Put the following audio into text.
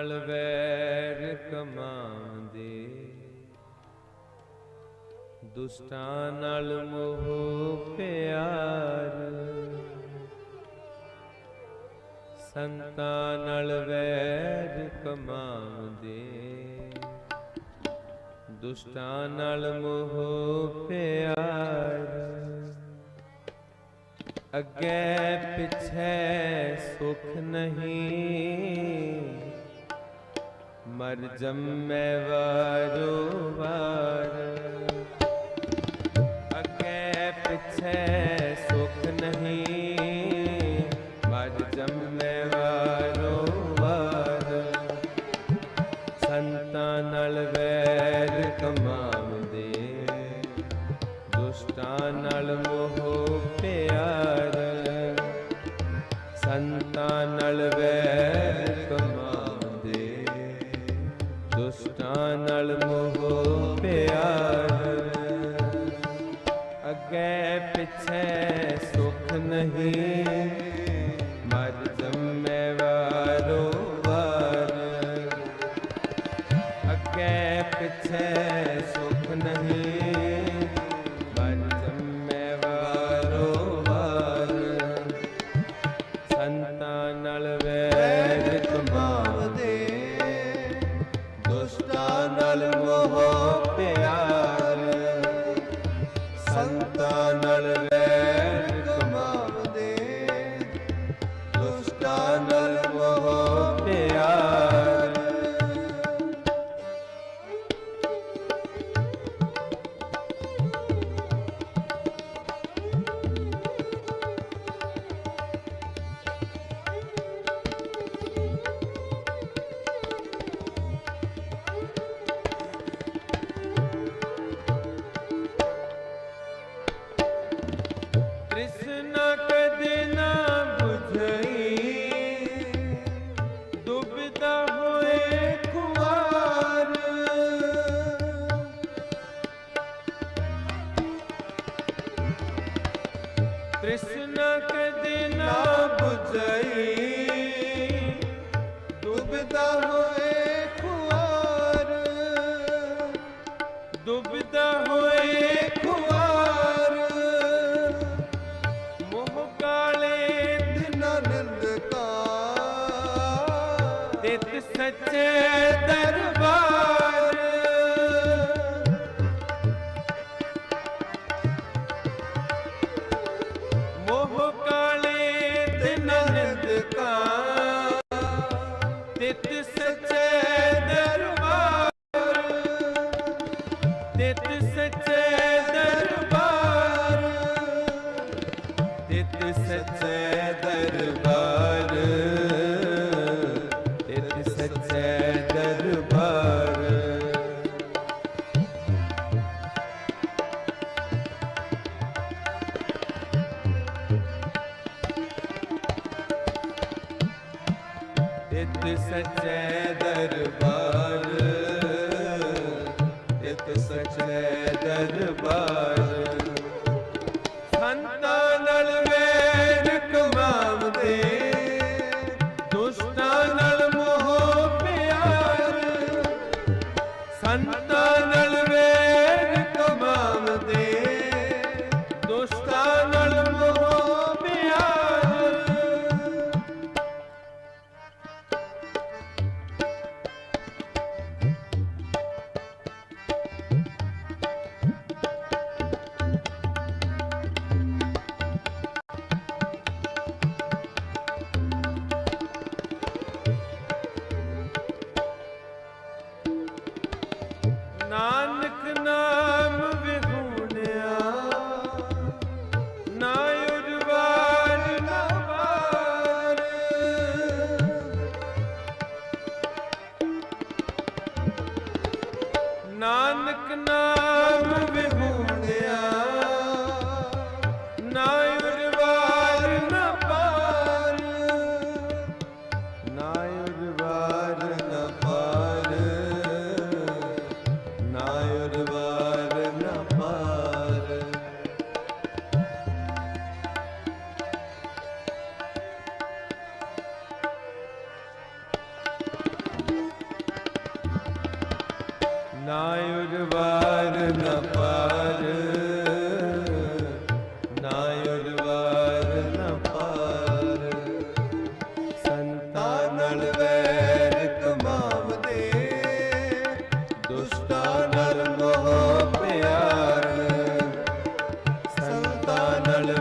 ਨਾਲ ਵੈਰ ਕਮਾਉਂਦੇ। ਦੁਸ਼ਟਾਂ ਨਾਲ ਮੋਹ ਪਿਆਰ। ਸੰਤਾਂ ਨਾਲ ਵੈਰ ਕਮਾਉਂਦੇ। ਦੁਸ਼ਟਾਂ ਨਾਲ ਮੋਹ ਪਿਆਰ। ਅੱਗੇ ਪਿਛੇ ਸੁਖ ਨਹੀਂ। ਮਰ ਜੰਮੇ ਵਾਰੋ ਵਾਰ। ਪਿਛੇ ਸੁਖ ਨਹੀਂ। ਮਰ ਜੰਮੇ ਵਾਰੋ ਵਾਰ ਅੱਗੇ ਪਿਛੇ ਸੁਖ ਨਹੀਂ। ਸੰਤਾਂ ਨਾਲ ਤ੍ਰਿਸ਼ਨਾ ਕਦੇ ਨਾ ਬੁਝਈ। ਡੁੱਬਦਾ ਹੋਏ ਖੁਆਰ। ਤ੍ਰਿਸ਼ਨਾ ਨਿੰਦਕਾ ਤਿਤ ਸੱਚੇ ਦਰਬਾਰ। ਮੋਹ ਕਾਲੇ ਤਿਨ ਨਿੰਦਕਾ ਤਿਤ ਸੱਚੇ ਦਰਬਾਰ। ਤਿਤ ਸੱਚੇ ਤਿਤ ਸੱਚੇ ਦਰਬਾਰ ਤਿਤ ਸੱਚੇ ਦਰਬਾਰ। ਸੰਤਾ ਨਾਨਕ ਨਾ ਨਾ ਉਰਵਾਰ ਨ ਪਾਰ ਨਾ ਉਰਵਾਰ ਨ ਪਾਰ ਸੰਤਾਂ ਨਾਲ ਵੈਰ ਕਮਾਵਦੇ ਦੁਸ਼ਟਾਂ ਨਾਲ ਮੋਹ ਪਿਆਰ। ਸੰਤਾਂ ਨਾਲ